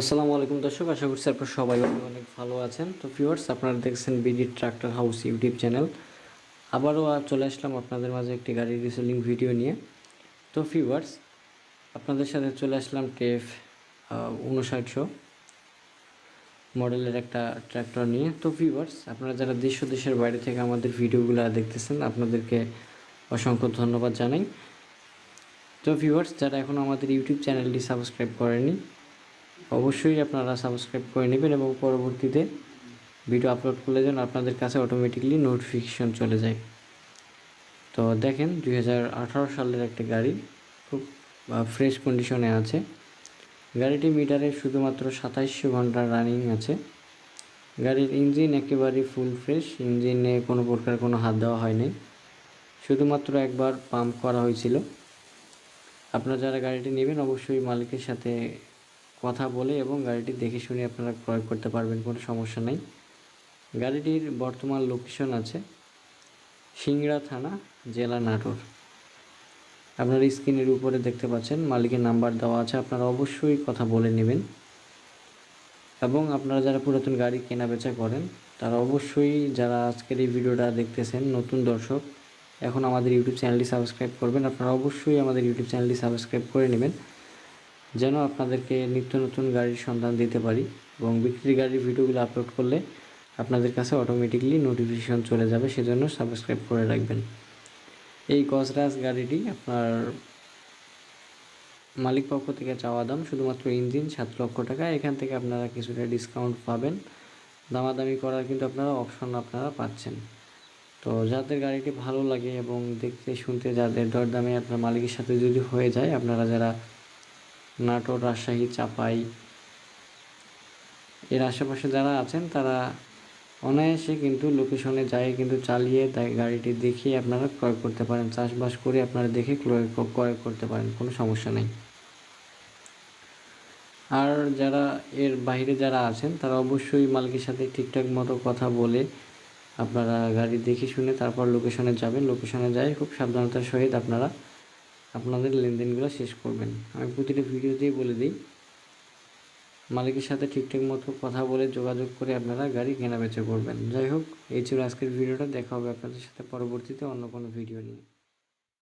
আসসালামু আলাইকুম দর্শক, আশা করছি আপনারা সবাই অনেক ভালো আছেন। তো ভিউয়ার্স আপনারা দেখছেন BD tractor house YouTube channel আবারও চলে আসলাম আপনাদের মাঝে একটি গাড়ির রিসেলিং ভিডিও নিয়ে। তো ভিউয়ার্স আপনাদের সাথে চলে আসলাম টেফ উনষাটশো মডেলের একটা ট্র্যাক্টর নিয়ে। তো ভিউয়ার্স আপনারা যারা দেশ দেশের বাইরে থেকে আমাদের ভিডিওগুলো দেখতেছেন, আপনাদেরকে অসংখ্য ধন্যবাদ জানাই। তো ভিউয়ার্স যারা এখনও আমাদের ইউটিউব চ্যানেলটি সাবস্ক্রাইব করেনি অবশ্যই আপনারা সাবস্ক্রাইব করে নেবেন এবং পরবর্তীতে ভিডিও আপলোড করলে যেন আপনাদের কাছে অটোমেটিকলি নোটিফিকেশন চলে যায়। তো দেখেন, দুই হাজার আঠারো সালের একটা গাড়ি খুব ফ্রেশ কন্ডিশনে আছে। গাড়িটি মিটারে শুধুমাত্র সাতাইশশো ঘণ্টা রানিং আছে। গাড়ির ইঞ্জিন একেবারে ফুল ফ্রেশ ইঞ্জিনে কোনো প্রকার কোনো হাত দেওয়া হয়নি শুধুমাত্র একবার পাম্প করা হয়েছিল। আপনারা যারা গাড়িটি নেবেন, অবশ্যই মালিকের সাথে কথা বলে এবং গাড়িটি দেখে শুনে আপনারা ক্রয় করতে পারবেন, কোনো সমস্যা নেই। গাড়িটির বর্তমান লোকেশন আছে সিংড়া থানা, জেলা নাটোর। আপনার স্ক্রিনের উপরে দেখতে পাচ্ছেন, মালিকের নাম্বার দেওয়া আছে, আপনারা অবশ্যই কথা বলে নেবেন। এবং আপনারা যারা পুরাতন গাড়ি কেনা বেচা করেন, তারা অবশ্যই যারা আজকের এই ভিডিওটা দেখতেছেন, নতুন দর্শক, এখন আমাদের ইউটিউব চ্যানেলটি সাবস্ক্রাইব করবেন, আপনারা অবশ্যই আমাদের ইউটিউব চ্যানেলটি সাবস্ক্রাইব করে নেবেন। যেন আপনাদেরকে নিত্য নতুন গাড়ির সন্ধান দিতে পারি এবং বিক্রির গাড়ির ভিডিওগুলো আপলোড করলে আপনাদের কাছে অটোমেটিকলি নোটিফিকেশন চলে যাবে, সেজন্য সাবস্ক্রাইব করে রাখবেন। এই গজরাজ গাড়িটি আপনার মালিক পক্ষ থেকে চাওয়া দাম শুধুমাত্র ইঞ্জিন সাত লক্ষ টাকা। এখান থেকে আপনারা কিছুটা ডিসকাউন্ট পাবেন। দামাদামি করার কিন্তু আপনারা অপশন আপনারা পাচ্ছেন। তো যাদের গাড়িটি ভালো লাগে এবং দেখতে শুনতে যাদের দরদামে আপনার মালিকের সাথে যদি হয়ে যায়, আপনারা যারা নাটোর, রাজশাহী, চাপাই। এর আশেপাশে যারা আছেন, তারা অনায়াসে কিন্তু লোকেশনে যায়, কিন্তু চালিয়ে তাই গাড়িটি দেখিয়ে আপনারা ক্রয় করতে পারেন। চাষবাস করে আপনারা দেখে ক্রয় ক্রয় করতে পারেন, কোনো সমস্যা নেই। আর যারা এর বাইরে যারা আছেন, তারা অবশ্যই মালিকের সাথে ঠিকঠাক মতো কথা বলে আপনারা গাড়ি দেখে শুনে তারপর লোকেশনে যাবেন। লোকেশনে যাই, খুব সাবধানতার সহিত আপনারা আপনাদের লেনদেনগুলো শেষ করবেন। আমি প্রতিটা ভিডিওতেই বলে দিই, মালিকের সাথে ঠিকঠাক মতো কথা বলে যোগাযোগ করে আপনারা গাড়ি কেনাবেচা করবেন। যাই হোক, এই ছিল আজকের ভিডিওটা। দেখা হবে আপনাদের সাথে পরবর্তীতে অন্য কোনো ভিডিও নিয়ে।